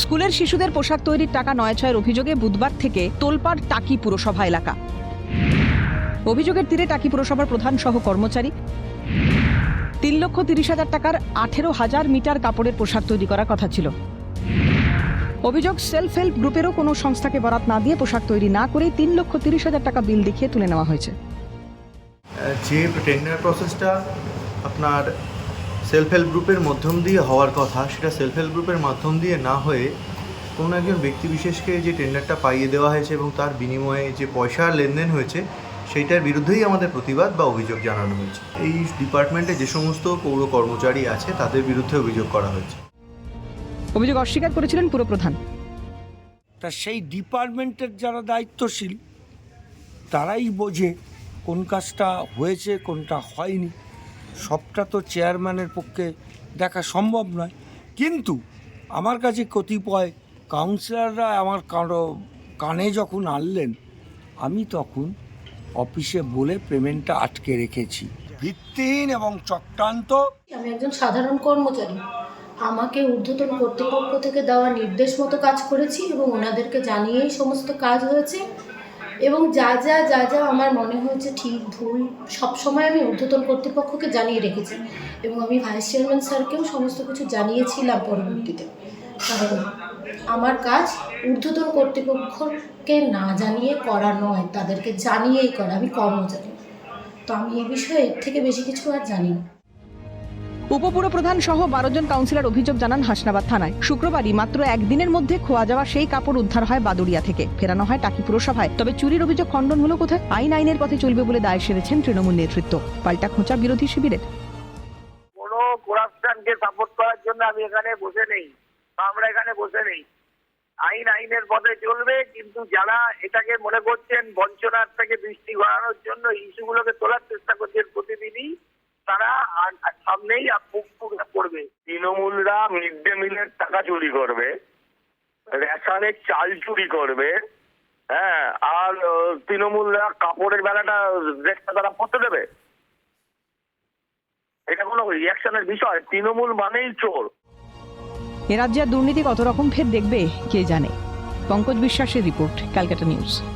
স্কুলের শিশুদের পোশাক তৈরির টাকা নয় ছয়ের অভিযোগে বুধবার থেকে তোলপাড় টাকি পুরসভা এলাকা। অভিযোগের তীরে টাকি পুরসভার প্রধান সহ কর্মচারী। তিন লক্ষ তিরিশ হাজার টাকার আঠেরো হাজার মিটার কাপড়ের পোশাক তৈরি করার কথা ছিল। অভিযোগ সেলফ হেল্প গ্রুপেরও কোনো সংস্থাকে বরাত না দিয়ে পোশাক তৈরি না করেই তিন লক্ষ তিরিশ হাজার টাকা বিল দেখিয়ে তুলে নেওয়া হয়েছে। যে টেন্ডার প্রসেসটা আপনার সেলফ হেল্প গ্রুপের মাধ্যম দিয়ে হওয়ার কথা সেটা সেলফ হেল্প গ্রুপের মাধ্যম দিয়ে না হয়ে কোনো একজন ব্যক্তি বিশেষকে যে টেন্ডারটা পাইয়ে দেওয়া হয়েছে এবং তার বিনিময়ে যে পয়সার লেনদেন হয়েছে সেইটার বিরুদ্ধেই আমাদের প্রতিবাদ বা অভিযোগ জানানো হয়েছে। এই ডিপার্টমেন্টে যে সমস্ত পৌর কর্মচারী আছে তাদের বিরুদ্ধে অভিযোগ করা হয়েছে। অভিযোগ অস্বীকার করেছিলেন পুরপ্রধান তা সেই ডিপার্টমেন্টের যারা দায়িত্বশীল তারাই বোঝে কোন কাজটা হয়েছে কোনটা হয়নি। সবটা তো চেয়ারম্যানের পক্ষে দেখা সম্ভব নয়। কিন্তু আমার কাছে কতিপয় কাউন্সিলররা আমার কারও কানে যখন আনলেন, আমি তখন অফিসে বলে পেমেন্টটা আটকে রেখেছি। ভিত্তিহীন এবং চক্রান্ত। আমি একজন সাধারণ কর্মচারী। আমাকে ঊর্ধ্বতন কর্তৃপক্ষ থেকে দেওয়া নির্দেশ মতো কাজ করেছি এবং ওনাদেরকে জানিয়েই সমস্ত কাজ হয়েছে। এবং যা যা যা যা আমার মনে হয়েছে ঠিক ভুল সবসময় আমি ঊর্ধ্বতন কর্তৃপক্ষকে জানিয়ে রেখেছি। এবং আমি ভাইস চেয়ারম্যান স্যারকেও সমস্ত কিছু জানিয়েছিলাম পরবর্তীতে। কারণ আমার কাজ ঊর্ধ্বতন কর্তৃপক্ষকে না জানিয়ে করা নয়, তাদেরকে জানিয়েই করা, আমি কর্মচারী। তো আমি এই বিষয়ে এর থেকে বেশি কিছু আর জানি না। উপপুরপ্রধান সহ বারো জন কাউন্সিলর অভিযোগ জানান হাসনাবাদ থানায়। শুক্রবারই মাত্র একদিনের মধ্যে খোয়া যাওয়া সেই কাপড় উদ্ধার হয় বাদুড়িয়া থেকে। ফেরানো হয় টাকি পুরসভায়। তবে চুরির অভিযোগ খণ্ডন হলো কোথায়? আইন আইনের পথে চলবে বলে দায় সেরেছেন তৃণমূল নেতৃত্ব। পাল্টা খোঁচা বিরোধী শিবিরের। সাপোর্ট করার জন্য আমি এখানে বসে নেই। আমরা এখানে বসে নেই। আইন আইনের পথে চলবে, কিন্তু যারা এটাকে মনে করছেন বঞ্চনার থেকে দৃষ্টি ঘোরানোর জন্য ইস্যুগুলোকে তোলার চেষ্টা করছেন প্রতিদিনই তারা আর- আর সামনেই করবে তৃণমূলরা মিড ডে মিলের টাকা চুরি করবে রেশনের চাল চুরি করবে হ্যাঁ আর তৃণমূলরা কাপড়ের বেলাটা রেটটা তারা পড়তে দেবে। এটা কোনো রিয়াকশনের বিষয় তৃণমূল মানেই চোর। এ রাজ্যে আর দুর্নীতি কত রকম ফের দেখবে কে জানে। পঙ্কজ বিশ্বাসের রিপোর্ট ক্যালকাটা নিউজ।